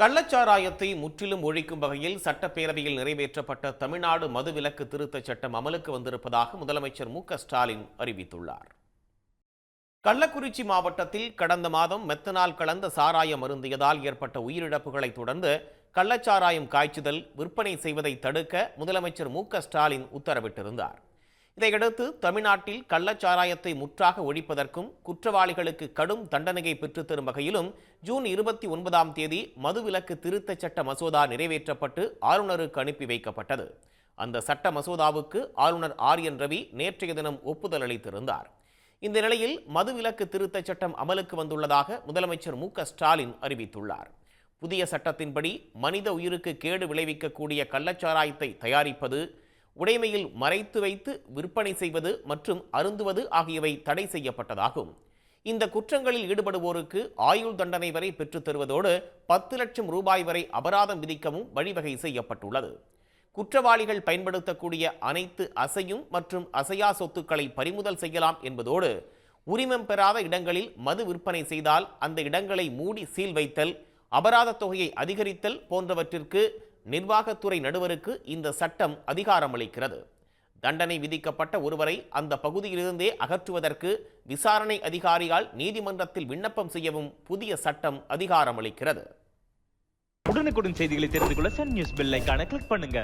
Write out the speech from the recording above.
கள்ளச்சாராயத்தை முற்றிலும் ஒழிக்கும் வகையில் சட்டப்பேரவையில் நிறைவேற்றப்பட்ட தமிழ்நாடு மதுவிலக்கு திருத்தச் சட்டம் அமலுக்கு வந்திருப்பதாக முதலமைச்சர் மு ஸ்டாலின் அறிவித்துள்ளார். கள்ளக்குறிச்சி மாவட்டத்தில் கடந்த மாதம் மெத்தனால் கலந்த சாராயம் அருந்தியதால் ஏற்பட்ட உயிரிழப்புகளை தொடர்ந்து கள்ளச்சாராயம் காய்ச்சுதல் விற்பனை செய்வதை தடுக்க முதலமைச்சர் மு ஸ்டாலின் உத்தரவிட்டிருந்தார். இதையடுத்து தமிழ்நாட்டில் கள்ளச்சாராயத்தை முற்றாக ஒழிப்பதற்கும் குற்றவாளிகளுக்கு கடும் தண்டனையை பெற்றுத்தரும் வகையிலும் ஜூன் இருபத்தி ஒன்பதாம் தேதி மதுவிலக்கு திருத்தச் சட்ட மசோதா நிறைவேற்றப்பட்டு ஆளுநருக்கு அனுப்பி வைக்கப்பட்டது. அந்த சட்ட மசோதாவுக்கு ஆளுநர் ஆர் என் ரவி நேற்றைய தினம் ஒப்புதல் அளித்திருந்தார். இந்த நிலையில் மதுவிலக்கு திருத்தச் சட்டம் அமலுக்கு வந்துள்ளதாக முதலமைச்சர் மு க ஸ்டாலின் அறிவித்துள்ளார். புதிய சட்டத்தின்படி மனித உயிருக்கு கேடு விளைவிக்கக்கூடிய கள்ளச்சாராயத்தை தயாரிப்பது உடைமையில் மறைத்து வைத்து விற்பனை செய்வது மற்றும் அருந்துவது ஆகியவை தடை செய்யப்பட்டதாகும். இந்த குற்றங்களில் ஈடுபடுவோருக்கு ஆயுள் தண்டனை வரை பெற்றுத் தருவதோடு பத்து லட்சம் ரூபாய் வரை அபராதம் விதிக்கவும் வழிவகை செய்யப்பட்டுள்ளது. குற்றவாளிகள் பயன்படுத்தக்கூடிய அனைத்து அசையும் மற்றும் அசையா சொத்துக்களை பறிமுதல் செய்யலாம் என்பதோடு உரிமம் பெறாத இடங்களில் மது விற்பனை செய்தால் அந்த இடங்களை மூடி சீல் வைத்தல் அபராத தொகையை அதிகரித்தல் போன்றவற்றிற்கு நிர்வாகத்துறை நடுவருக்கு இந்த சட்டம் அதிகாரமளிக்கிறது. தண்டனை விதிக்கப்பட்ட ஒருவரை அந்த பகுதியிலிருந்தே அகற்றுவதற்கு விசாரணை அதிகாரியால் நீதிமன்றத்தில் விண்ணப்பம் செய்யவும் புதிய சட்டம் அதிகாரமளிக்கிறது. உடனுக்குடன் செய்திகளை தெரிந்து கொள்ள சன் நியூஸ் பெல் ஐகானை கிளிக் பண்ணுங்க.